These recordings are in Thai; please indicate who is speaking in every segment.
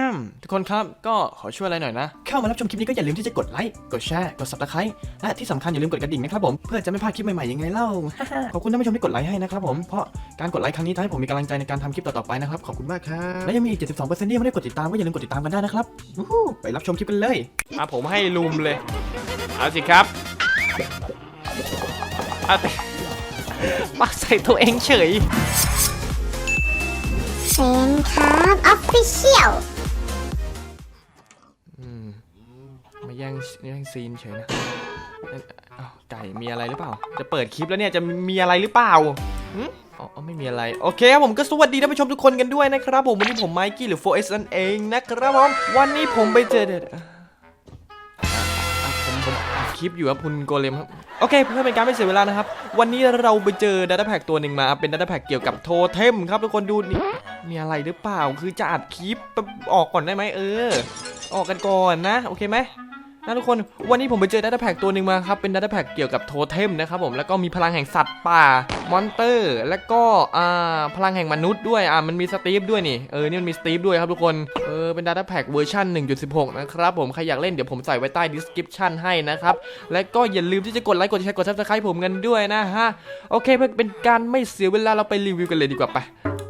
Speaker 1: ฮัมทุกคนครับ ก็ขอช่วยอะไรหน่อยนะ เข้ามารับชมคลิปนี้ก็อย่าลืมที่จะกดไลค์ กดแชร์ กด subscribe และที่สำคัญอย่าลืมกดกระดิ่งนะครับผม เพื่อจะไม่พลาดคลิปใหม่ๆยังไงเล่า ขอบคุณท่านผู้ชมที่กดไลค์ให้นะครับผม เพราะการกดไลค์ครั้งนี้ทำให้ผมมีกำลังใจในการทำคลิปต่อๆไปนะครับ ขอบคุณมากครับ และยังมีอีก 72%ที่ยังไม่ได้กดติดตามก็อย่าลืมกดติดตามกันได้นะครับวู้ฮู้ไปรับชมคลิปกันเลยอะผมให้ลุมเลย เอาสิครับเอาสิมาใส่ตัวเองเฉย
Speaker 2: เซนครับออฟฟิเชียล
Speaker 1: แย่งแย่งซีนเฉยนะอ้าวไก่มีอะไรหรือเปล่า จะเปิดคลิปแล้วเนี่ยจะมีอะไรหรือเปล่าอ๋ออ๋อไม่มีอะไร โอเคครับผมก็สวัสดีท่านผู้ชมทุกคนกันด้วยนะครับผมวันนี้ผมไมค์กี้หรือ 4S นั่นเองนะครับผมวันนี้ผมไปเจอเด็ดผมผมคลิปอยู่ครับคุณโกเลมครับโอเค เพื่อเป็นการไม่เสียเวลานะครับ วันนี้เราไปเจอดัตต้าแพ็กตัวหนึ่งมา เป็นดัตต้าแพ็กเกี่ยวกับโทเทมครับทุกคนดูนี่มีอะไรหรือเปล่าคือจะอัดคลิปออกก่อนได้ไหมเออ ออกกันก่อนนะ โอเคไหม นะทุกคนวันนี้ผมไปเจอดัตาแพ็กตัวหนึ่งมาครับ เป็นดัตาแพ็กเกี่ยวกับโทเทมนะครับผมแล้วก็มีพลังแห่งสัตว์ป่ามอนเตอร์ แล้วก็อ่าพลังแห่งมนุษย์ด้วยอ่ามันมีสตีฟด้วยนี่เออนี่มันมีสตีฟด้วยครับทุกคนเออเป็นดัตาแพ็กเวอร์ชัน1.16 นะครับผมใครอยากเล่นเดี๋ยวผมใส่ไว้ใต้ description ให้นะครับและก็อย่าลืมที่จะกดไลค์กดแชร์กด subscribe ผมกันด้วยนะฮะโอเคเพื่อเป็นการไม่เสียเวลาเราไปรีวิวกันเลยดีกว่าไป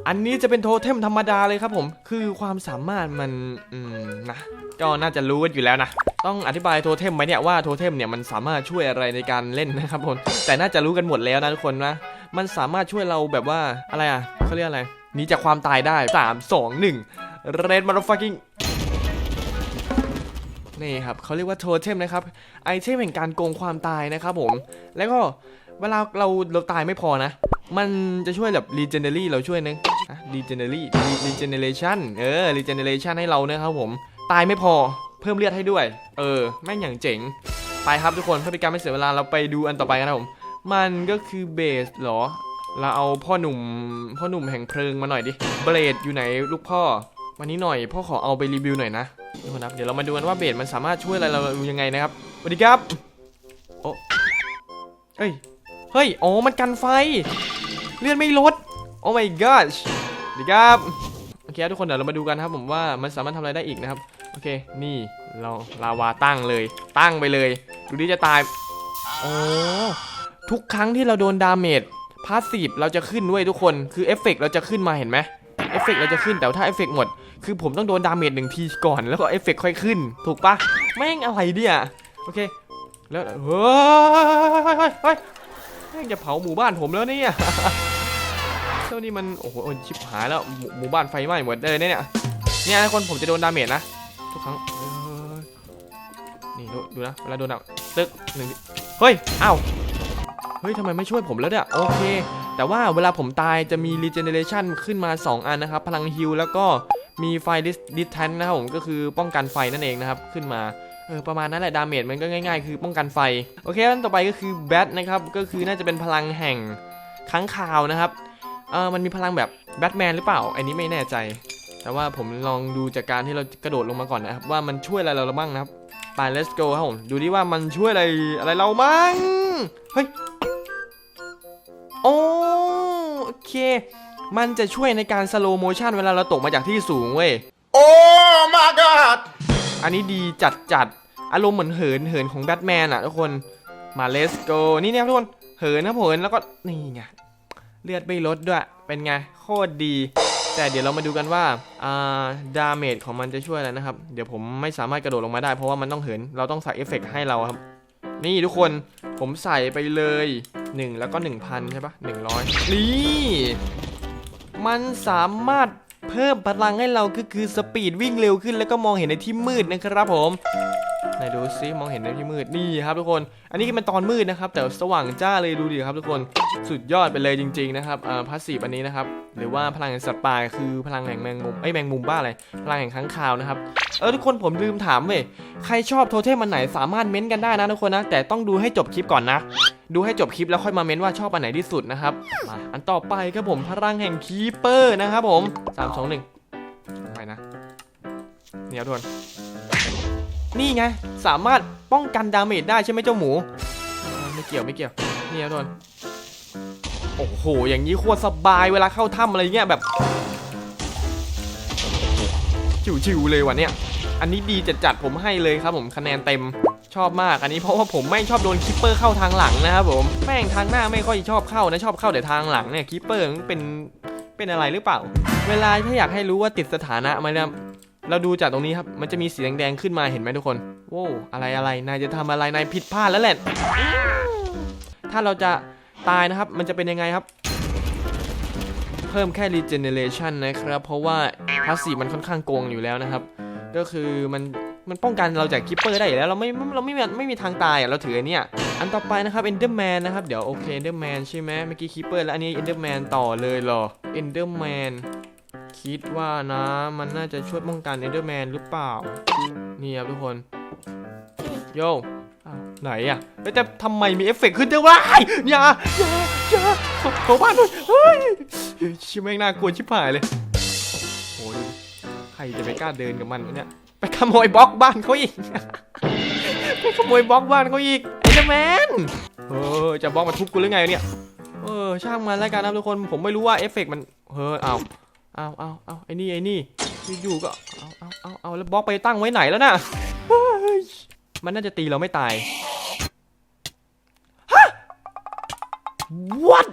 Speaker 1: อันนี้จะเป็นโทเทมธรรมดาเลยครับผม คือความสามารถมัน อืมนะ ก็น่าจะรู้กันอยู่แล้วนะ ต้องอธิบายโทเทมไหมเนี่ยว่าโทเทมเนี่ยมันสามารถช่วยอะไรในการเล่นนะครับผมแต่น่าจะรู้กันหมดแล้วนะทุกคนนะมันสามารถช่วยเราแบบว่าอะไรอะเขาเรียกอะไรหนีจากความตายได้ 3 2 1 Red Motherfucking นี่ครับเขาเรียกว่าโทเทมนะครับไอเทมแห่งการโกงความตายนะครับผม แล้วก็เวลาเราเราตายไม่พอนะ มันจะช่วยแบบ regenerate เราช่วยนะอะ regenerate regeneration เออ regeneration ให้เรานะครับผม ตายไม่พอ เพิ่มเลือดให้ด้วย เออ แม่งอย่างเจ๋ง ไปครับทุกคนเพื่อเป็นการไม่เสียเวลาเราไปดูอันต่อไปกันนะผม มันก็คือเบสเหรอ เราเอาพ่อหนุ่มพ่อหนุ่มแห่งเพลิงมาหน่อยดิ เบรดอยู่ไหนลูกพ่อ วันนี้หน่อยพ่อขอเอาไปรีวิวหน่อยนะทุกคนครับเดี๋ยวเรามาดูกันว่าเบสมันสามารถช่วยอะไรเรายังไงนะครับสวัสดีครับ โอ้เฮ้ย เฮ้ย อ๋อ มันกันไฟ เลื่อนไม่ลด โอ้ my gosh สวัสดีครับ โอเคทุกคนเดี๋ยวเรามาดูกันนะครับผมว่ามันสามารถทำอะไรได้อีกนะครับ โอเค นี่ เราลาวาตั้งเลย ตั้งไปเลย ดูดิจะตายโอ้ทุกครั้งที่เราโดนดาเมจพาสซีฟเราจะขึ้นด้วยทุกคนคือเอฟเฟกต์เราจะขึ้นมาเห็นไหมเอฟเฟกต์เราจะขึ้นแต่ถ้าเอฟเฟกต์หมด คือผมต้องโดนดาเมจหนึ่งทีก่อนแล้วก็เอฟเฟกต์ค่อยขึ้น ถูกปะแม่งอะไรเนี่ยโอเค แล้วเฮ้ยเฮ้ยเฮ้ยแม่งจะเผาหมู่บ้านผมแล้วเนี่ยเจ้านี่มันโอ้โหชิบหายแล้วหมู่บ้านไฟไหม้หมดเลยเนี่ยเนี่ยทุกคนผมจะโดนดาเมจนะทุกครั้ง นี่ดูดูนะเวลาโดนอะตึกหนึ่งเฮ้ยอ้าวเฮ้ยทำไมไม่ช่วยผมแล้วเนี่ยโอเค แต่ว่าเวลาผมตายจะมี regeneration ขึ้นมา 2 อันนะครับ พลังฮิลแล้วก็มีไฟดิสแทนนะครับผมก็คือป้องกันไฟนั่นเองนะครับ ขึ้นมาเออประมาณนั้นแหละดาเมจมันก็ง่ายๆ คือป้องกันไฟ โอเคอันต่อไปก็คือแบทนะครับก็คือน่าจะเป็นพลังแห่งค้างคาวนะครับเออมันมีพลังแบบแบทแมนหรือเปล่า อันนี้ไม่แน่ใจ แต่ว่าผมลองดูจากการที่เรากระโดดลงมาก่อนนะครับว่ามันช่วยอะไรเราบ้างนะครับ let's go ครับผม ดูดิว่ามันช่วยอะไรอะไรเราบ้างเฮ้ยโอโอเค มันจะช่วยในการสโลโมชันเวลาเราตกมาจากที่สูงเว้ย
Speaker 3: Oh my god!
Speaker 1: อันนี้ดีจัดจัดอารมณ์เหมือนเหินเหินของแบทแมนอะทุกคน มา let's go นี่เนี่ยทุกคน เหินนะเหินแล้วก็นี่ไง เลือดไม่ลดด้วย เป็นไง โคตรดี แต่เดี๋ยวเรามาดูกันว่าดาเมจของมันจะช่วยอะไรนะครับ เดี๋ยวผมไม่สามารถกระโดดลงมาได้เพราะว่ามันต้องเหิน เราต้องใส่เอฟเฟกต์ให้เราครับ นี่ทุกคนผมใส่ไปเลย 1 แล้วก็ 1,000 ใช่ปะ100 นี่ มันสามารถเพิ่มพลังให้เราก็คือสปีดวิ่งเร็วขึ้น แล้วก็มองเห็นในที่มืดนะครับผม ไหนดูซิมองเห็นในที่มืดนี่ครับทุกคน อันนี้คือเป็นตอนมืดนะครับ แต่สว่างจ้าเลยดูดิครับทุกคนสุดยอดไปเลยจริง ๆ นะครับอ่าพาสซีฟอันนี้นะครับหรือว่าพลังแห่งสัตว์ป่าคือพลังแห่งแมงมุมไอ้แมงมุมบ้าอะไรพลังแห่งค้างคาวนะครับเออทุกคนผมลืมถามเว้ยใครชอบโทเทมอันไหนสามารถเม้นต์กันได้นะทุกคนนะแต่ต้องดูให้จบคลิปก่อนนะ ดูให้จบคลิปแล้วค่อยมาเม้นว่าชอบอันไหนที่สุดนะครับมาอันต่อไปครับผมพลังแห่งคีเปอร์นะครับผมสามสองหนึ่งไปนะเนี่ยวทุกคน นี่ไง สามารถป้องกันดาเมจได้ใช่ไหมเจ้าหมู ไม่เกี่ยวไม่เกี่ยวนี่ยทุกคนโอ้โห อย่างนี้โคตรสบายเวลาเข้าถ้ำอะไรเงี้ยแบบชิวๆเลยวันเนี้ยอันนี้ดีจัดๆผมให้เลยครับผมคะแนนเต็มชอบมาก อันนี้เพราะว่าผมไม่ชอบโดนคิปเปอร์เข้าทางหลังนะครับผมแม่งทางหน้าไม่ค่อยชอบเข้านะชอบเข้าแต่ทางหลังเนี่ยคิปเปอร์มันเป็นเป็นอะไรหรือเปล่า เวลาถ้าอยากให้รู้ว่าติดสถานะมันเนี่ย เราดูจากตรงนี้ครับ มันจะมีสีแดงๆขึ้นมาเห็นไหมทุกคน โว้อะไรอะไรนายจะทำอะไรนายผิดพลาดแล้วแหละ ถ้าเราจะตายนะครับ มันจะเป็นยังไงครับ เพิ่มแค่ regeneration นะครับ เพราะว่าพาสซีมันค่อนข้างโกงอยู่แล้วนะครับ ก็คือมันมันป้องกันเราจากคิปเปอร์ได้อยู่แล้วเราไม่เราไม่มีไม่มีทางตายอะเราถืออันเนี้ยอันต่อไปนะครับ Enderman นะครับ เดี๋ยวโอเค Enderman ใช่ไหมเมื่อกี้คิปเปอร์แล้วอันนี้ Enderman ต่อเลยเหรอ Enderman คิดว่านะ มันน่าจะช่วยป้องกัน Enderman หรือเปล่า นี่ครับทุกคน โยอ้าวไหนอะแต่ทำไมมีเอฟเฟกต์ขึ้นด้วยวะไอ้อย่าอย่าอย่าขอบ้านด้วยเฮ้ยชิแม่งน่ากลัวชิบหายเลยโอ้ยใครจะไปกล้าเดินกับมันวะเนี่ย ไปขโมยบล็อกบ้านเขาอีกไปขโมยบล็อกบ้านเขาอีกไอ้เจ้าแมนเออจะบล็อกมาทุบกูหรือไงเนี่ยเออช่างมันแล้วกันนะทุกคนผมไม่รู้ว่าเอฟเฟกต์มันเฮ้ยเอา เอาเอาเอาไอ้นี่ไอ้นี่อยู่ๆก็เอาเอาเอาเอาแล้วบล็อกไปตั้งไว้ไหนแล้วน่ะมันน่าจะตีเราไม่ตายฮะ what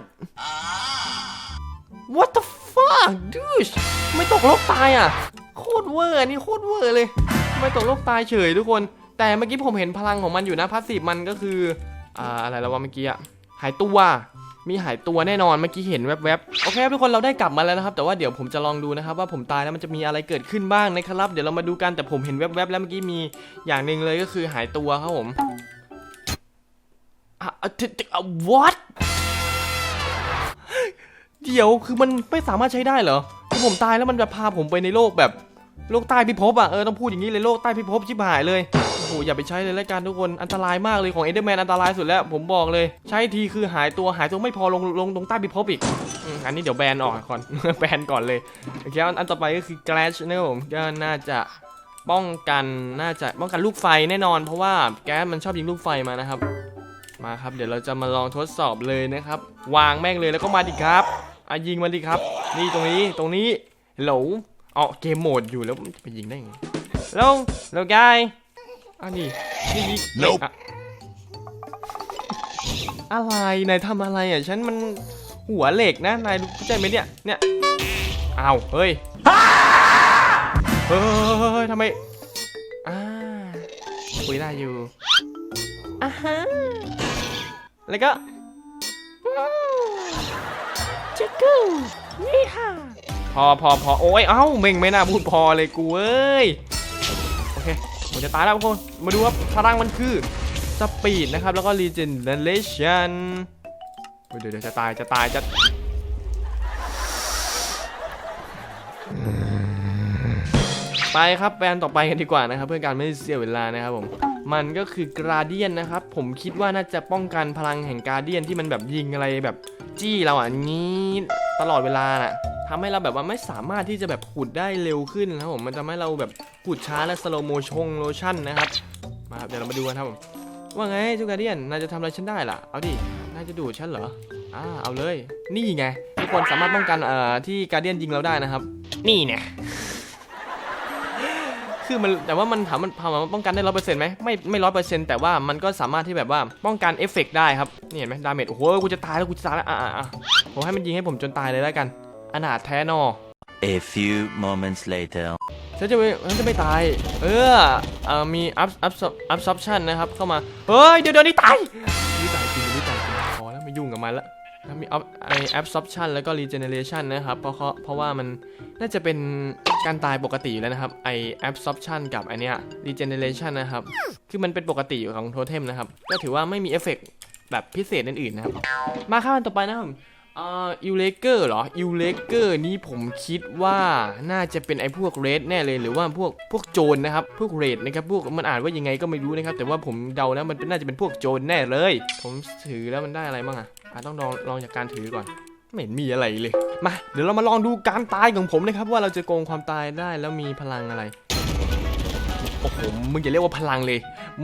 Speaker 1: what the fuck dude ไม่ตกโลกตายอะ โคตรเวอร์อันนี่โคตรเวอร์เลย ไม่ตกโลกตายเฉยทุกคน แต่เมื่อกี้ผมเห็นพลังของมันอยู่นะพาสซีฟมันก็คือ อ่าอะไรแล้ววะเมื่อกี้อะหายตัว มีหายตัวแน่นอนเมื่อกี้เห็นแวบๆโอเคครับทุกคนเราได้กลับมาแล้วนะครับ แต่ว่าเดี๋ยวผมจะลองดูนะครับว่าผมตายแล้วมันจะมีอะไรเกิดขึ้นบ้างนะครับเดี๋ยวเรามาดูกันแต่ผมเห็นแวบๆแล้วเมื่อกี้มีอย่างหนึ่งเลยก็คือหายตัวครับผมอะอะทิทิอะ what เดี๋ยวคือมันไม่สามารถใช้ได้เหรอคือผมตายแล้วมันจะพาผมไปในโลกแบบโลกใต้พิภพอะเออต้องพูดอย่างนี้เลยโลกใต้พิภพชิบหายเลย โอ้อย่าไปใช้เลยล้วกันทุกคนอันตรายมากเลยของเอเดอร์แมนอันตรายสุดแล้วผมบอกเลย ใช้ทีคือหายตัวหายตัวไม่พอลงลงตรงใต้พิภพอีกอันนี้เดี๋ยวแบนออกก่อนแบนก่อนเลยโอเคอันอันต่อไปก็คือ g l a s h นะครับผมก็น่าจะป้องกันน่าจะป้องกันลูกไฟแน่นอน เพราะว่าแก๊สมันชอบยิงลูกไฟมานะครับมาครับเดี๋ยวเราจะมาลองทดสอบเลยนะครับ วางแม่งเลยแล้วก็มาดิครับอะยิงมันดิครับ นี่ตรงนี้ตรงนี้ฮัลโหลอ๋อเกมโหมดอยู่แล้วจะไปยิงได้ไงแล้วแล้วกาย อะนี่นี่นี่
Speaker 3: Nope
Speaker 1: อะอะไร นายทำอะไรอะ ฉันมันหัวเหล็กนะ นายรู้ใจไหมเนี่ย เนี่ยอ้าวเฮ้ย เฮ้ยทำไม อ่าคุยได้อยู่อ่าฮะแล้วก็จิกกูนี่ค่ะ พอพอพอโอ้ย เอ้าเม่งไม่น่าพูดพอเลยกูเอ้ยโอเค ผมจะตายแล้วทุกคน มาดูว่าพลังมันคือสปีดนะครับ แล้วก็ regeneration เฮ้ยเดี๋ยวเดี๋ยวจะตายจะตายจะไปครับแบรนด์ต่อไปกันดีกว่านะครับ เพื่อการไม่เสียเวลานะครับผม มันก็คือกราเดียนนะครับ ผมคิดว่าน่าจะป้องกันพลังแห่งกราเดียนที่มันแบบยิงอะไรแบบจี้เราอะงี้ตลอดเวลาน่ะ ทำให้เราแบบว่าไม่สามารถที่จะแบบขุดได้เร็วขึ้นนะครับผมมันทำให้เราแบบขุดช้าและสโลโมชงโลชั่นนะครับมาครับเดี๋ยวเรามาดูกันครับผมว่าไงเจ้ากราเดียนนายจะทำอะไรฉันได้ล่ะเอาดินายจะดูดฉันเหรออ่าเอาเลย นี่ไงทุกคนสามารถป้องกันเอ่อที่การเดียนยิงเราได้นะครับ นี่เนี่ยคือมันแต่ว่ามันถามมันถามว่าป้องกันได้ร้อยเปอร์เซ็นต์ไหมไม่ไม่ร้อยเปอร์เซ็นต์แต่ว่ามันก็สามารถที่แบบว่าป้องกันเอฟเฟกต์ได้ครับนี่เห็นไหมดาเมจโอ้โหกูจะตายแล้วกูจะตายแล้วอะอะอะผมให้มันยิงให้ผมจนตายเลยแล้วกัน อนาถแท้นอ
Speaker 4: A few moments later.
Speaker 1: ฉันจะไม่ฉันจะไม่ตาย เออเอ่อมีอัพอัพอัพซับชันนะครับเข้ามา เฮ้ย เดี๋ยวเดี๋ยวนี่ตายนี่ตายจริงนี่ตายจริงพอแล้วไม่ยุ่งกับมันละแล้วมีอัพไอแอปซับชันแล้วก็รีเจเนเรชันนะครับ เพราะเขาเพราะว่ามันน่าจะเป็นการตายปกติอยู่แล้วนะครับไอแอปซับชันกับไอเนี้ยรีเจเนเรชันนะครับ คือมันเป็นปกติอยู่ของโทเทมนะครับ ก็ถือว่าไม่มีเอฟเฟกต์แบบพิเศษอื่นๆนะครับ มาข้ามันต่อไปนะครับ อ่าอิวเลเกอร์เหรออิวเลเกอร์นี้ผมคิดว่าน่าจะเป็นไอ้พวกเรดแน่เลยหรือว่าพวกพวกโจรนะครับ พวกเรดนะครับพวกมันอ่านว่ายังไงก็ไม่รู้นะครับ แต่ว่าผมเดานะมันเป็นน่าจะเป็นพวกโจรแน่เลย ผมถือแล้วมันได้อะไรบ้างอะอะต้องลองลองจากการถือก่อนไม่เห็นมีอะไรเลยมาเดี๋ยวเรามาลองดูการตายของผมนะครับ ว่าเราจะโกงความตายได้แล้วมีพลังอะไรโอ้โหมึงอย่าเรียกว่าพลังเลย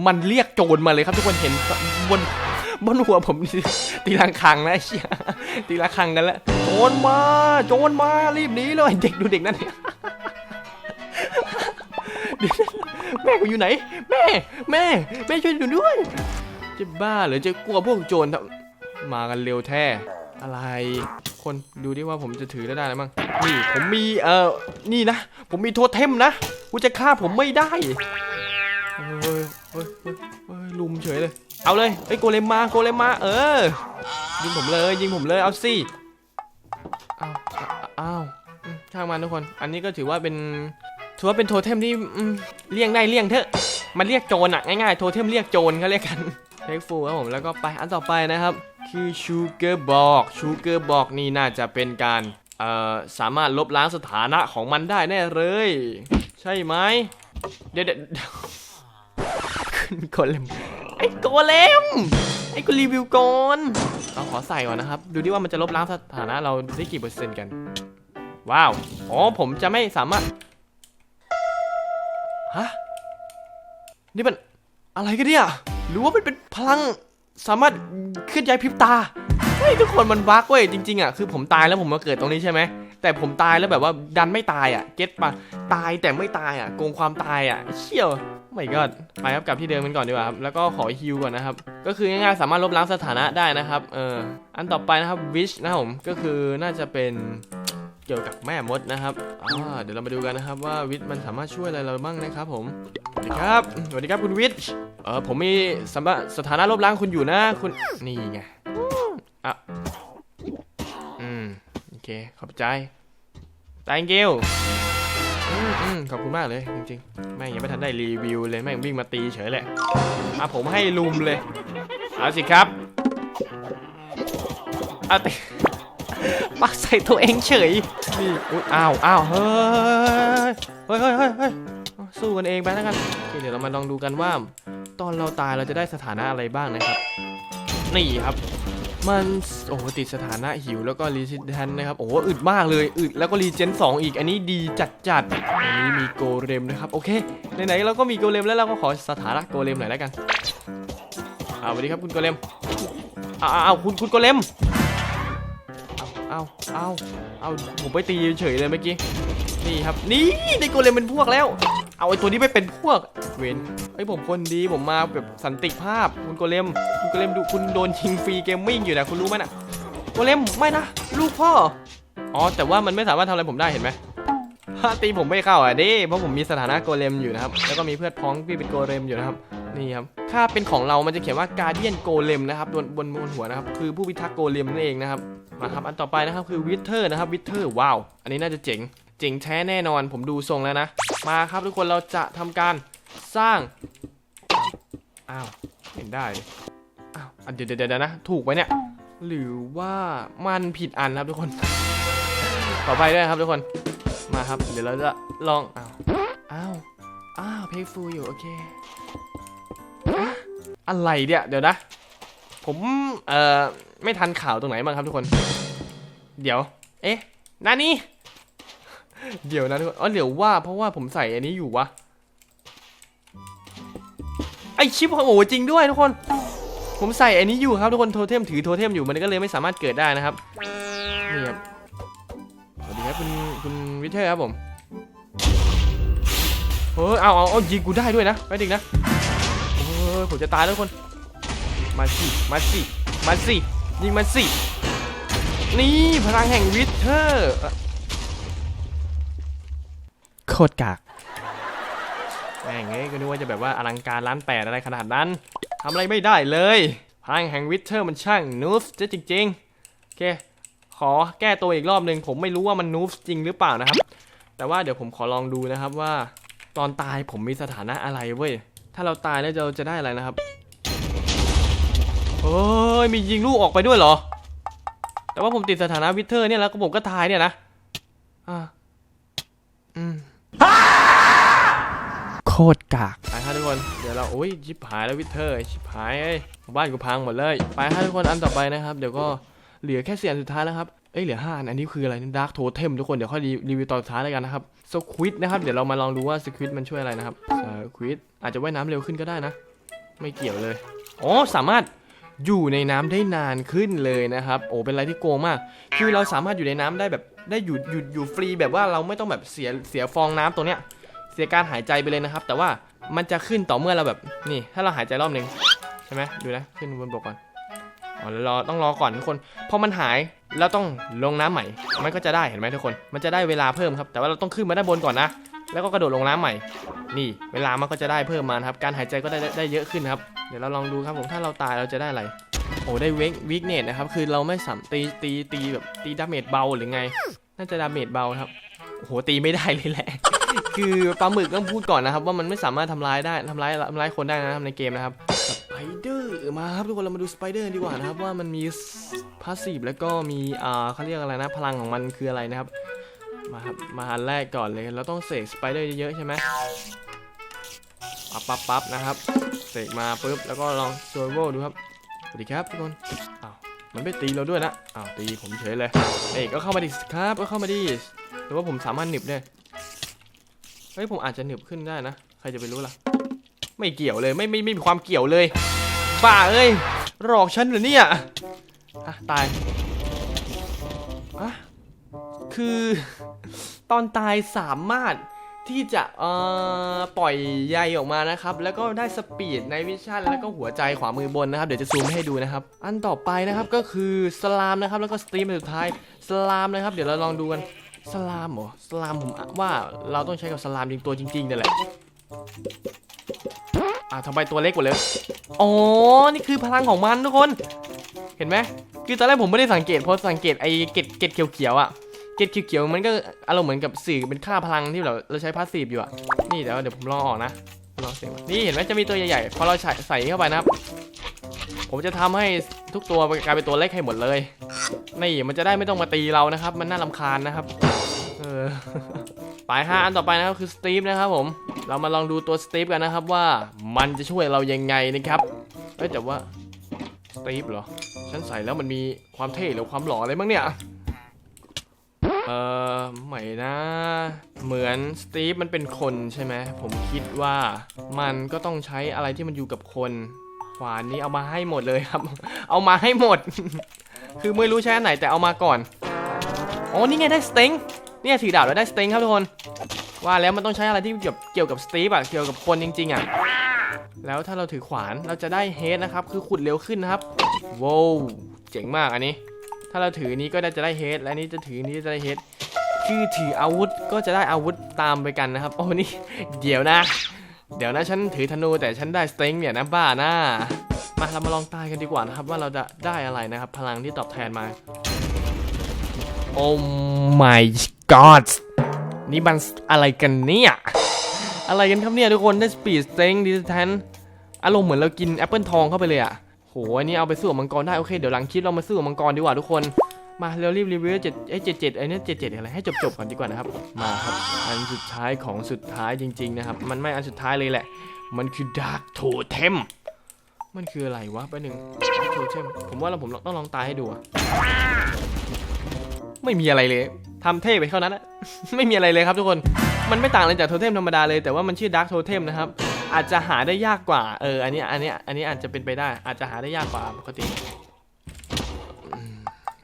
Speaker 1: มันเรียกโจรมาเลยครับทุกคนเห็นบน บนหัวผมตีลังคังนะไอ้เชี่ยตีลังคังกันแล้วโจรมา โจรมารีบหนีเลยเด็กดูเด็กนั่นเนี่ยแม่กูอยู่ไหน แม่ แม่ แม่ช่วยหนูด้วย จะบ้าเหรือจะกลัวพวกโจรทำมากันเร็วแท้อะไร คนดูดิว่าผมจะถือได้ได้แล้วมั้งนี่ผมมีเอ่อนี่นะ ผมมีโทเทมนะกูจะฆ่าผมไม่ได้เฮ้ยเฮ้ยเฮ้ยเฮ้ยเฮ้ยลุมเฉยเลย เอาเลยไอ้ยโกเลมมาโกเลมมา เออ ยิงผมเลย ยิงผมเลย เอาสิอ้าวอ้าวอืมช่างมันทุกคน อันนี้ก็ถือว่าเป็นถือว่าเป็นโทเทมที่อืมเลี่ยงได้เลี่ยงเถอะมันเรียกโจรอะง่ายๆโทเทมเรียกโจรเขาเรียกกันเทคฟูครับผมแล้วก็ไปอันต่อไปนะครับ คือชูเกอร์บอกชูเกอร์บอกนี่น่าจะเป็นการเอ่อสามารถลบล้างสถานะของมันได้แน่เลย ใช่ไหมเดี๋ยวเดี๋ยวขึ้นโกเลมไอ้โกเลมไอ้กูรีวิวก่อนเราขอใส่ก่อนนะครับ ดูดิว่ามันจะลบล้างสถานะเราได้กี่เปอร์เซ็นต์กัน ว้าว อ๋อ ผมจะไม่สามารถ ฮะ นี่มันอะไรกันเนี่ย หรือว่ามันเป็นพลังสามารถเคลื่อนย้ายพริบตาเฮ้ยทุกคนมันบั๊กเว้ยจริงๆอะคือผมตายแล้วผมมาเกิดตรงนี้ใช่ไหมแต่ผมตายแล้วแบบว่าดันไม่ตายอะ เก็ตปะตายแต่ไม่ตายอะโกงความตายอะเชี่ยว ไม่ก็ไปครับกลับที่เดิมกันก่อนดีกว่าครับ แล้วก็ขอฮิวก่อนนะครับ ก็คือง่ายๆสามารถลบล้างสถานะได้นะครับ เออ อันต่อไปนะครับวิชนะครับผม ก็คือน่าจะเป็นเกี่ยวกับแม่มดนะครับอ่าเดี๋ยวเรามาดูกันนะครับว่าวิชมันสามารถช่วยอะไรเราบ้างนะครับผม สวัสดีครับ สวัสดีครับคุณวิชเออผมมีสมสถานะลบล้างคุณอยู่นะคุณ นี่ไง อะ อืม โอเค ขอบใจ thank you อืมอืมขอบคุณมากเลยจริงๆ แม่งยังไม่ทันได้รีวิวเลยแม่งวิ่งมาตีเฉยเลยอะผมให้ลุมเลย เอาสิครับเอาติปักใส่ตัวเองเฉยนี่อุ้ยอ้าวอ้าวเฮ้ยเฮ้ยเฮ้ยเฮ้ยเฮ้ยสู้กันเองไปแล้วกันโอเคเดี๋ยวเรามาลองดูกันว่า ตอนเราตายเราจะได้สถานะอะไรบ้างนะครับ นี่ครับ มันโอ้ติดสถานะหิวแล้วก็รีซิแทนนะครับโอ้อึดมากเลยอึดแล้วก็รีเจน2อีก อันนี้ดีจัดจัดอันนี้มีโกเลมนะครับโอเคไหนๆเราก็มีโกเลมแล้วเราก็ขอสถานะโกเลมหน่อยแล้วกันเอาสวัสดีครับคุณโกเลมเอาเอาวคุณคุณโกเลม เอาเอาเอาผมไปตีเฉยเลยเมื่อกี้ นี่ครับ นี่ได้โกเลมเป็นพวกแล้ว เอาไอ้ตัวนี้ไปเป็นพวก เวนไอ้ผมคนดีผมมาแบบสันติภาพ คุณโกเลม คุณโกเลมดูคุณโดนชิงฟรีเกมมิ่งอยู่นะคุณรู้ไหมน่ะโกเลมไม่นะลูกพ่อ อ๋อแต่ว่ามันไม่สามารถทำอะไรผมได้เห็นไหมถ้าตีผมไม่เข้าอะดิเพราะผมมีสถานะโกเลมอยู่นะครับ แล้วก็มีเพื่อนพ้องพี่เป็นโกเลมอยู่นะครับ นี่ครับค่าเป็นของเรามันจะเขียนว่าการเดียนโกเลมนะครับบนบนบนหัวนะครับ คือผู้พิทักษ์โกเลมนั่นเองนะครับ มาครับอันต่อไปนะครับคือวิเทอร์นะครับวิเทอร์ว้าวอันนี้น่าจะเจ๋งเจ๋งแท้แน่นอนผมดูทรงแล้วนะ มาครับทุกคนเราจะทำการสร้างอ้าวเห็นได้อ้าวเดี๋ยวเดี๋ยวนะ ถูกไหมเนี่ย หรือว่ามันผิดอันครับทุกคนขอไปด้วยครับทุกคนมาครับ เดี๋ยวเราจะลองอ้าวอ้าวอ้าวเพย์ฟูอยู่โอเคอะอะไรเนี่ยเดี๋ยวนะ ผมเอ่อไม่ทันข่าวตรงไหนบ้างครับทุกคน เดี๋ยว เอ๊ะนานี่ เดี๋ยวนะทุกคนอ๋อเดี๋ยวว่าเพราะว่าผมใส่อันนี้อยู่วะ ไอชิปโอ้โหจริงด้วยทุกคน ผมใส่อันนี้อยู่ครับทุกคนโทเทมถือโทเทมอยู่มันก็เลยไม่สามารถเกิดได้นะครับ นี่ครับ สวัสดีครับคุณคุณวิเทอร์ครับผมเฮ้ยเอาเอาเอายิงกูได้ด้วยนะไปดิงนะโอ้ยผมจะตายแล้วทุกคน มาสิ มาสิ มาสิ ยิงมาสิ นี่พลังแห่งวิทเทอร์โคตรกากแม่งเอ้ยก็นึกว่าจะแบบว่าอลังการล้านแปดอะไรขนาดนั้นทำอะไรไม่ได้เลย พลังแห่งวิทเทอร์มันช่างนูฟจะจริงๆโอเค ขอแก้ตัวอีกรอบหนึ่งผมไม่รู้ว่ามันนูฟจริงหรือเปล่านะครับ แต่ว่าเดี๋ยวผมขอลองดูนะครับว่า ตอนตายผมมีสถานะอะไรเว้ย ถ้าเราตายแล้วเราจะได้อะไรนะครับเฮ้ยมียิงลูกออกไปด้วยเหรอ แต่ว่าผมติดสถานะวิเทอร์เนี่ยแล้วก็ผมก็ตายเนี่ยนะอ่าอืมโคตรกากไปครับทุกคนเดี๋ยวเราโอ้ยชิบหายแล้ววิเทอร์ชิบหายเอ้ยหมู่บ้านกูพังหมดเลย ไปครับทุกคนอันต่อไปนะครับ เดี๋ยวก็เหลือแค่เสียอันสุดท้ายแล้วครับเอ้ยเหลือห้าอันอันนี้คืออะไรดาร์กโทเทมทุกคนเดี๋ยวค่อยรีรีวิวตอนสุดท้ายแล้วกันนะครับสควิดนะครับเดี๋ยวเรามาลองดูว่าสควิดมันช่วยอะไรนะครับสควิดอาจจะว่ายน้ำเร็วขึ้นก็ได้นะ ไม่เกี่ยวเลยอ๋อสามารถ อยู่ในน้ำได้นานขึ้นเลยนะครับ โอ้เป็นอะไรที่โกงมาก คือเราสามารถอยู่ในน้ำได้แบบได้อยู่อยู่อยู่ฟรีแบบว่าเราไม่ต้องแบบเสียเสียฟองน้ำตัวเนี้ย เสียการหายใจไปเลยนะครับ แต่ว่ามันจะขึ้นต่อเมื่อเราแบบนี่ ถ้าเราหายใจรอบหนึ่งใช่ไหมดูนะขึ้นบนบกก่อนอ๋อรอต้องรอก่อนทุกคนพอมันหายแล้วต้องลงน้ำใหม่ มันก็จะได้เห็นไหมทุกคน มันจะได้เวลาเพิ่มครับ แต่ว่าเราต้องขึ้นมาด้านบนก่อนนะ แล้วก็กระโดดลงน้ำใหม่ นี่ เวลามันก็จะได้เพิ่มมาครับ การหายใจก็ได้ได้เยอะขึ้นครับ เดี๋ยวเราลองดูครับผม ถ้าเราตายเราจะได้อะไร โอ้ได้เวกวิกเนตนะครับ คือเราไม่สามตีตีตีแบบตีดาเมจเบาหรือไง น่าจะดาเมจเบาครับ โอ้โหตีไม่ได้เลยแหละ คือปลาหมึกต้องพูดก่อนนะครับ ว่ามันไม่สามารถทำร้ายได้ทำร้ายทำร้ายคนได้นะครับในเกมนะครับ สไปเดอร์มาครับทุกคนเรามาดูสไปเดอร์ดีกว่านะครับว่ามันมีพาสซีฟแล้วก็มีอ่าเขาเรียกอะไรนะ พลังของมันคืออะไรนะครับ มาครับมาอันแรกก่อนเลย เราต้องเสกสไปเดอร์เยอะๆใช่ไหมปั๊บปั๊บปั๊บนะครับ เสกมาปุ๊บแล้วก็ลองโซโวดูครับ สวัสดีครับทุกคนอ้าวมันไม่ตีเราด้วยนะอ้าวตีผมเฉยเลยเอกก็เข้ามาดิครับ ก็เข้ามาดิหรือว่าผมสามารถหนึบได้เฮ้ยผมอาจจะหนึบขึ้นได้นะ ใครจะไปรู้ล่ะ ไม่เกี่ยวเลยไม่ไม่ไม่มีความเกี่ยวเลยบ้าเอ้ยหลอกฉันเหรอเนี่ยอะตายอะคือ ตอนตายสามารถที่จะปล่อยใยออกมานะครับ แล้วก็ได้สปีดในวิชั่นแล้วก็หัวใจขวามือบนนะครับ เดี๋ยวจะซูมให้ดูนะครับ อันต่อไปนะครับก็คือสลามนะครับ แล้วก็สตรีมอันสุดท้ายสลามนะครับ เดี๋ยวเราลองดูกันสลามเหรอสลามผมว่าเราต้องใช้กับสลามจริงตัวจริงๆนี่แหละอะทำไมตัวเล็กกว่าเลยอ๋อนี่คือพลังของมันทุกคน เห็นไหมคือตอนแรกผมไม่ได้สังเกตเพราะสังเกตไอ้เกล็ดเกล็ดเขียวๆอะ เกล็ดเขียวๆมันก็อารมณ์เหมือนกับสื่อเป็นค่าพลังที่เราเราใช้พาสซีฟอยู่อะนี่เดี๋ยวเดี๋ยวผมลองออกนะลองเสียงนี่เห็นไหมจะมีตัวใหญ่ๆพอเราใส่ใส่เข้าไปนะครับ ผมจะทำให้ทุกตัวกลายเป็นตัวเล็กให้หมดเลยนี่มันจะได้ไม่ต้องมาตีเรานะครับ มันน่ารำคาญนะครับเออไปห้าอันต่อไปนะครับคือสตีฟนะครับผมเรามาลองดูตัวสตีฟกันนะครับว่ามันจะช่วยเรายังไงนะครับเอ้แต่ว่าสตีฟเหรอฉันใส่แล้วมันมีความเท่หรือความหล่ออะไรบ้างเนี่ย เออไม่นะ เหมือนสตีฟมันเป็นคนใช่ไหมผมคิดว่ามันก็ต้องใช้อะไรที่มันอยู่กับคนขวานนี้เอามาให้หมดเลยครับ เอามาให้หมด คือไม่รู้ใช้อันไหนแต่เอามาก่อนอ๋อนี่ไงได้สเต็งเนี่ยถือดาบแล้วได้สเต็งครับทุกคนว่าแล้วมันต้องใช้อะไรที่เกี่ยวเกี่ยวกับสตีฟอะเกี่ยวกับคนจริงๆอะแล้วถ้าเราถือขวานเราจะได้เฮดนะครับ คือขุดเร็วขึ้นนะครับว้าวเจ๋งมากอันนี้ ถ้าเราถือนี้ก็ได้จะได้เฮดและนี้จะถือนี้จะได้เฮดคือถืออาวุธก็จะได้อาวุธตามไปกันนะครับ โอ้นี่ เดี๋ยวนะ เดี๋ยวนะฉันถือธนูแต่ฉันได้สเต็งเนี่ยนะบ้านะมาเรามาลองตายกันดีกว่านะครับ ว่าเราจะได้อะไรนะครับ พลังที่ตอบแทนมา โอ้ my god นี่มันอะไรกันเนี่ย อะไรกันครับเนี่ยทุกคนได้สปีดสเต็งดิสแทนอารมณ์เหมือนเรากินแอปเปิลทองเข้าไปเลยอะ โหอันนี้เอาไปสู้กับมังกรได้โอเคเดี๋ยวหลังคลิปเรามาสู้กับมังกรดีกว่าทุกคนมาเร็วรีบรีวิวเจ็ดเอ้เจ็ดเจ็ดไอ้นี่เจ็ดเจ็ดอะไรให้จบจบก่อนดีกว่านะครับมาครับอันสุดท้ายของสุดท้ายจริงๆนะครับมันไม่อันสุดท้ายเลยแหละ มันคือดาร์กโทเทมมันคืออะไรวะไปหนึ่งโทเทมผมว่าเราผมต้องลองตายให้ดูไม่มีอะไรเลยทำเท่ไปเท่านั้นอะไม่มีอะไรเลยครับทุกคนมันไม่ต่างอะไรจากโทเทมธรรมดาเลยแต่ว่ามันชื่อดาร์กโทเทมนะครับ อาจจะหาได้ยากกว่า เออ อันนี้ อันนี้ อันนี้อาจจะเป็นไปได้ อาจจะหาได้ยากกว่าปกติ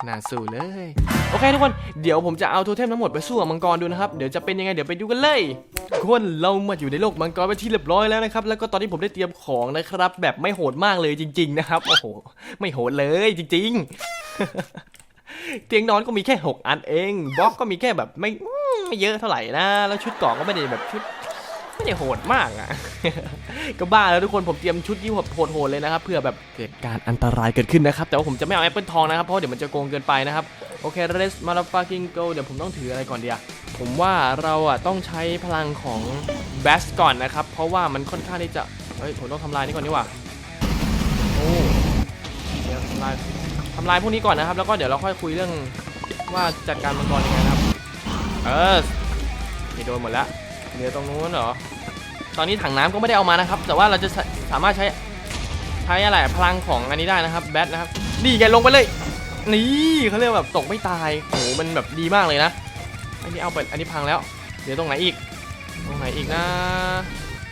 Speaker 1: น่าสู้เลย โอเคทุกคน เดี๋ยวผมจะเอาโทเทมทั้งหมดไปสู้กับมังกรดูนะครับ เดี๋ยวจะเป็นยังไงเดี๋ยวไปดูกันเลยทุกคนเรามาอยู่ในโลกมังกรไปที่เรียบร้อยแล้วนะครับ แล้วก็ตอนนี้ผมได้เตรียมของนะครับ แบบไม่โหดมากเลยจริง ๆ นะครับ โอ้โห ไม่โหดเลยจริง ๆ เตียงนอนก็มีแค่ 6 อันเอง บล็อกก็มีแค่แบบไม่ไม่เยอะเท่าไหร่นะ แล้วชุดเกาะก็ไม่ได้แบบชุด ไม่ได้โหดมากอะ ก็บ้าแล้วทุกคนผมเตรียมชุดที่โหดๆเลยนะครับเพื่อแบบเกิดการอันตรายเกิดขึ้นนะครับแต่ว่าผมจะไม่เอาแอปเปิลทองนะครับเพราะเดี๋ยวมันจะโกงเกินไปนะครับโอเค let's motherfucking go เดี๋ยวผมต้องถืออะไรก่อนเดีอะผมว่าเราอะต้องใช้พลังของแบสก่อนนะครับเพราะว่ามันค่อนข้างที่จะเฮ้ยผมต้องทำลายนี่ก่อนดีกว่าโอ้เดี๋ยวทำลายทำลายพวกนี้ก่อนนะครับ แล้วก็เดี๋ยวเราค่อยคุยเรื่องว่าจัดการมังกรยังไงนะครับ เออโดนหมดแล้ว เหลือตรงนู้นเหรอ ตอนนี้ถังน้ำก็ไม่ได้เอามานะครับ แต่ว่าเราจะสามารถใช้ใช้อะไรพลังของอันนี้ได้นะครับแบทนะครับนี่แกลงไปเลย นี่เขาเรียกแบบตกไม่ตายโหมันแบบดีมากเลยนะอันนี้เอาไปอันนี้พังแล้วเดี๋ยวตรงไหนอีก ตรงไหนอีกนะ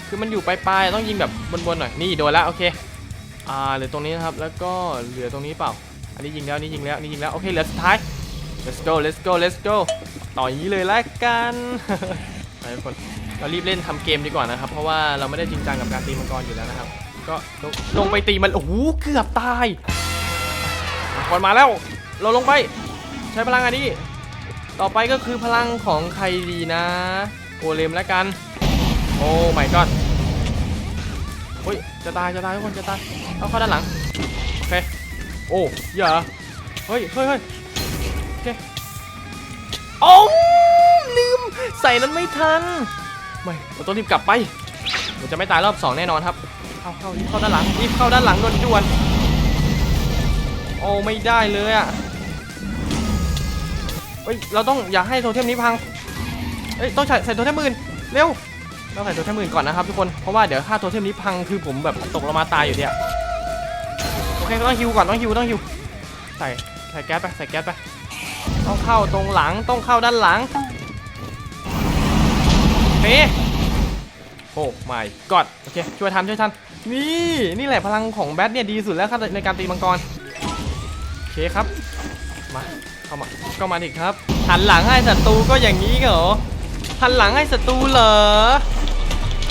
Speaker 1: คือมันอยู่ปลายๆต้องยิงแบบบนๆหน่อยนี่โดนแล้วโอเคอ่าเหลือตรงนี้นะครับแล้วก็เหลือตรงนี้เปล่า อันนี้ยิงแล้วนี่ยิงแล้วนนี่ยิงแล้วโอเคเหลือสุดท้าย let's go let's go let's go ต่ออย่างนี้เลยละกัน ไปทุกคนเรารีบเล่นทำเกมดีกว่านะครับ เพราะว่าเราไม่ได้จริงจังกับการตีมังกรอยู่แล้วนะครับ ก็ลงลงไปตีมันโอ้โหเกือบตายมังกรมาแล้ว เราลงไป ใช้พลังอันนี้ ต่อไปก็คือพลังของใครดีนะโกเลมแล้วกัน โอ้ my god เฮ้ยจะตายจะตายทุกคนจะตายเอาเข้าด้านหลังโอเคโอ้อย่าเฮ้ยเฮ้ยเฮ้ยโอเคโอ้ ลืม ใส่นั้นไม่ทัน ไม่เราต้องรีบกลับไปเราจะไม่ตายรอบสองแน่นอนครับ เข้าเข้ารีบเข้าด้านหลังรีบเข้าด้านหลังด่วนๆโอ้ไม่ได้เลยอะเฮ้ยเราต้องอย่าให้โทเทมนี้พังเฮ้ยต้องใส่ใส่โทเทมมื่นเร็วต้องใส่โทเทมมื่นก่อนนะครับทุกคนเพราะว่าเดี๋ยวถ้าโทเทมนี้พังคือผมแบบตกลงมาตายอยู่เนี่ยโอเคต้องฮิวก่อนต้องฮิวต้องฮิวใส่ใส่แก๊สไปใส่แก๊สไปต้องเข้าตรงหลังต้องเข้าด้านหลัง เฮ้โอ้ my god โอเคช่วยทันช่วยทันนี่นี่แหละพลังของแบทเนี่ยดีสุดแล้วครับในการตีมังกรโอเคครับมาเข้ามาก็มาดิครับหันหลังให้ศัตรูก็อย่างนี้เหรอหันหลังให้ศัตรูเหรอ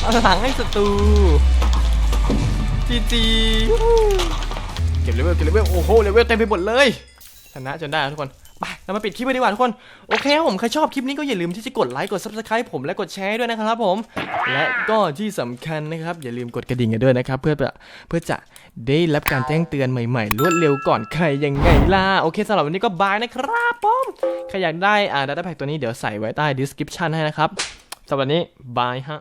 Speaker 1: หันหลังให้ศัตรูจีจีเก็บเลเวลเก็บเลเวลโอ้โหเลเวลเต็มไปหมดเลยชนะจนได้ทุกคน เรามาปิดคลิปไปดีกว่าทุกคน โอเคครับผมใครชอบคลิปนี้ก็อย่าลืมที่จะกดไลค์กด subscribe ผมและกดแชร์ด้วยนะครับผม และก็ที่สำคัญนะครับ อย่าลืมกดกระดิ่งกันด้วยนะครับ เพื่อเพื่อจะได้รับการแจ้งเตือนใหม่ๆ รวดเร็วก่อนใครยังไงล่ะโอเคสำหรับวันนี้ก็บายนะครับผมใครอยากได้อ่า data pack ตัวนี้เดี๋ยวใส่ไว้ใต้ description ให้นะครับสำหรับวันนี้บายฮะ